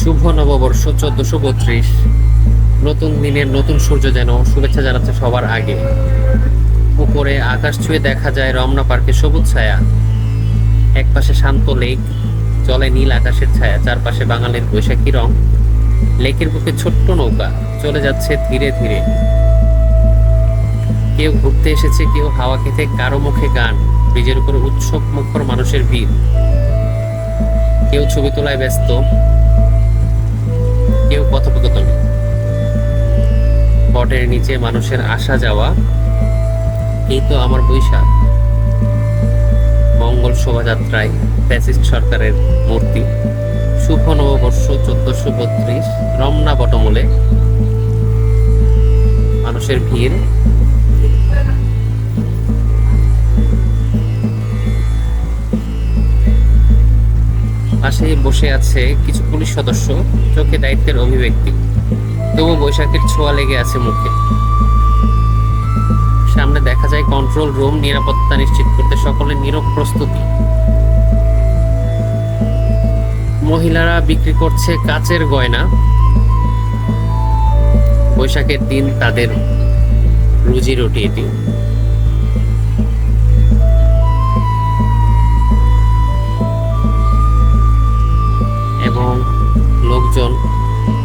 শুভ নববর্ষ চোদ্দশো বত্রিশ। নতুন দিনের নতুন সূর্য যেন শুভেচ্ছা জানাচ্ছে সবার আগে। উপরে আকাশ ছুঁয়ে দেখা যায় রমনা পার্কে সবুজ ছায়া। এক পাশে শান্ত লেক, জলে নীল আকাশের ছায়া, চারপাশে বাঙালির বৈশাখী রং। লেকের বুকে ছোট্ট নৌকা, চলে যাচ্ছে ধীরে ধীরে। কেউ ঘুরতে এসেছে, কেউ হাওয়া খেতে, কারও মুখে গান, ব্রিজের উপরে উৎসব মুখর মানুষের ভিড়। কেউ ছবি তোলায় ব্যস্ত কেউ কথোপকথনে বটের নিচে মানুষের আসা যাওয়া, এই তো আমার বৈশাখ। মঙ্গল শোভাযাত্রায় ফ্যাসিস্ট সরকারের মূর্তি। শুভ নববর্ষ চোদ্দশো বত্রিশ, রমনা বটমূলে। মানুষের ভিড় পাশে বসে আছে কিছু পুলিশ সদস্য, চোখে দায়িত্বের অভিব্যক্তি। তবু বৈশাখের ছোঁয়া লেগে আছে মুখে। সামনে দেখা যায় কন্ট্রোল রুম নিরাপত্তা নিশ্চিত করতে সকলের নীরব প্রস্তুতি। মহিলারা বিক্রি করছে কাচের গয়না। বৈশাখের দিন তাদের রুজি রুটি এটি।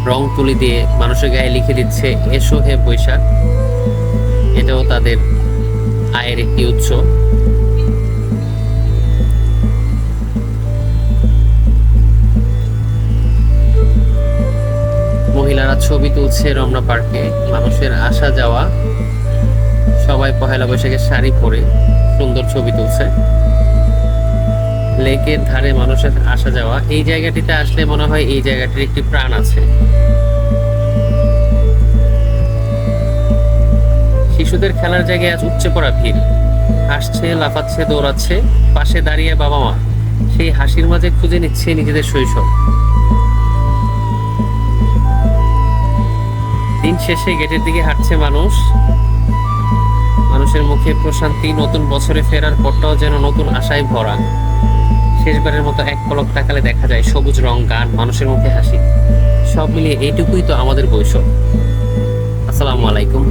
রং তুলি দিয়ে মানুষের গায়ে লিখে দিচ্ছে, এসো হে বৈশাখ। এটাও তাদের আয়ের একটি উৎস। মহিলারা ছবি তুলছে রমনা পার্কে। মানুষের আসা যাওয়া। সবাই পহেলা বৈশাখের শাড়ি পরে সুন্দর ছবি তুলছে। লেকের ধারে মানুষের আসা যাওয়া। এই জায়গাটিতে আসলে মনে হয় এই জায়গাটির একটি প্রাণ আছে। শিশুদের খেলার জায়গায় আজ উপচে পড়া ভিড়। হাসছে, লাফাচ্ছে, দৌড়াচ্ছে, পাশে দাঁড়িয়ে বাবা মা। সেই হাসির মাঝে খুঁজে নিচ্ছে নিজেদের শৈশব। দিন শেষে গেটের দিকে হাঁটছে মানুষ। মানুষের মুখে প্রশান্তি, নতুন বছরে ফেরার পরটাও যেন নতুন আশায় ভরা। শেষবারের মতো এক পলক তাকালে দেখা যায় সবুজ রং, গান, মানুষের মুখে হাসি। সব মিলিয়ে এইটুকুই তো আমাদের বৈশাখ আসসালামু আলাইকুম।